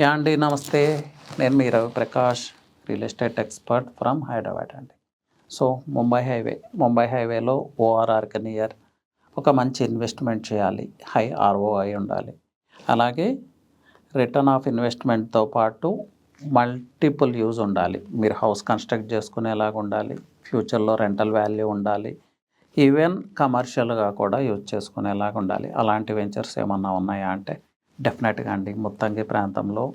Yeah అండి నమస్తే. నేను మీ Ravi Prakash real estate expert from Hyderabad అండి. సో ముంబై హైవే ముంబై హైవేలో ఓఆర్ఆర్కి నియర్ ఒక మంచి ఇన్వెస్ట్మెంట్ చేయాలి హై ఆర్ఓఐ ఉండాలి. అలాగే రిటర్న్ ఆఫ్ ఇన్వెస్ట్మెంట్తో పాటు మల్టిపుల్ యూజ్ ఉండాలి. మీరు హౌస్ కన్స్ట్రక్ట్ చేసుకునేలాగా ఉండాలి ఫ్యూచర్లో రెంటల్ వాల్యూ ఉండాలి ఈవెన్ కమర్షియల్గా కూడా యూజ్ చేసుకునేలాగా ఉండాలి. అలాంటి వెంచర్స్ ఏమన్నా ఉన్నాయా అంటే డెఫినెట్గా అండి. ముత్తంగి ప్రాంతంలో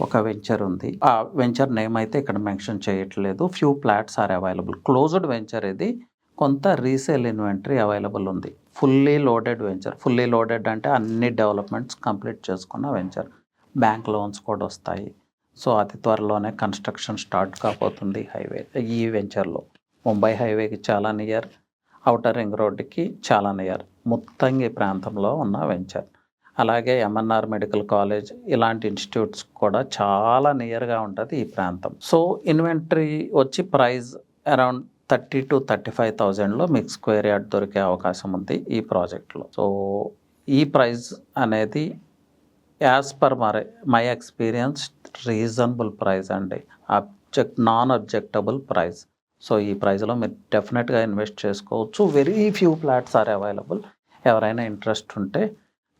ఒక వెంచర్ ఉంది. ఆ వెంచర్ నేమ్ అయితే ఇక్కడ మెన్షన్ చేయట్లేదు. Few plots are available. Closed venture ఇది. కొంత రీసేల్ ఇన్వెంటరీ అవైలబుల్ ఉంది. Fully loaded venture. Fully loaded అంటే అన్ని డెవలప్మెంట్స్ కంప్లీట్ చేసుకున్న వెంచర్. బ్యాంక్ లోన్స్ కూడా వస్తాయి. సో అతి త్వరలోనే కన్స్ట్రక్షన్ స్టార్ట్ కాబోతుంది హైవే ఈ వెంచర్లో. ముంబై హైవేకి చాలా నియర్. అవుటర్ రింగ్ రోడ్డుకి చాలా నియర్. ముత్తంగి ప్రాంతంలో ఉన్న వెంచర్. అలాగే ఎంఎన్ఆర్ మెడికల్ కాలేజ్ ఇలాంటి ఇన్స్టిట్యూట్స్ కూడా చాలా నియర్గా ఉంటుంది ఈ ప్రాంతం. సో ఇన్వెంటరీ వచ్చి price around thirty two thirty five థౌజండ్లో మీకు స్క్వేర్ యార్డ్ దొరికే అవకాశం ఉంది ఈ ప్రాజెక్ట్లో. సో ఈ ప్రైస్ అనేది as per my my experience reasonable price అండి. Object non objectable price so ఈ ప్రైస్లో మీరు డెఫినెట్గా ఇన్వెస్ట్ చేసుకోవచ్చు. Very few flats are available. ఎవరైనా ఇంట్రెస్ట్ ఉంటే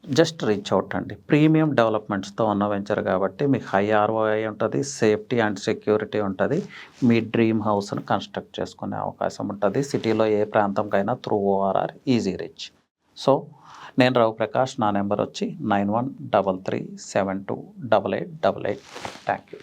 జస్ట్ రీచ్ అవుట్ అండి. ప్రీమియం డెవలప్మెంట్స్తో ఉన్న వెంచర్ కాబట్టి మీకు హై ఆర్ఓఐ ఉంటుంది సేఫ్టీ అండ్ సెక్యూరిటీ ఉంటుంది మీ డ్రీమ్ హౌస్ను కన్స్ట్రక్ట్ చేసుకునే అవకాశం ఉంటుంది సిటీలో ఏ ప్రాంతంకైనా through ORR easy reach. So నేను రవి ప్రకాష్ నా నెంబర్ వచ్చి nine one double three seven two double eight double eight. Thank you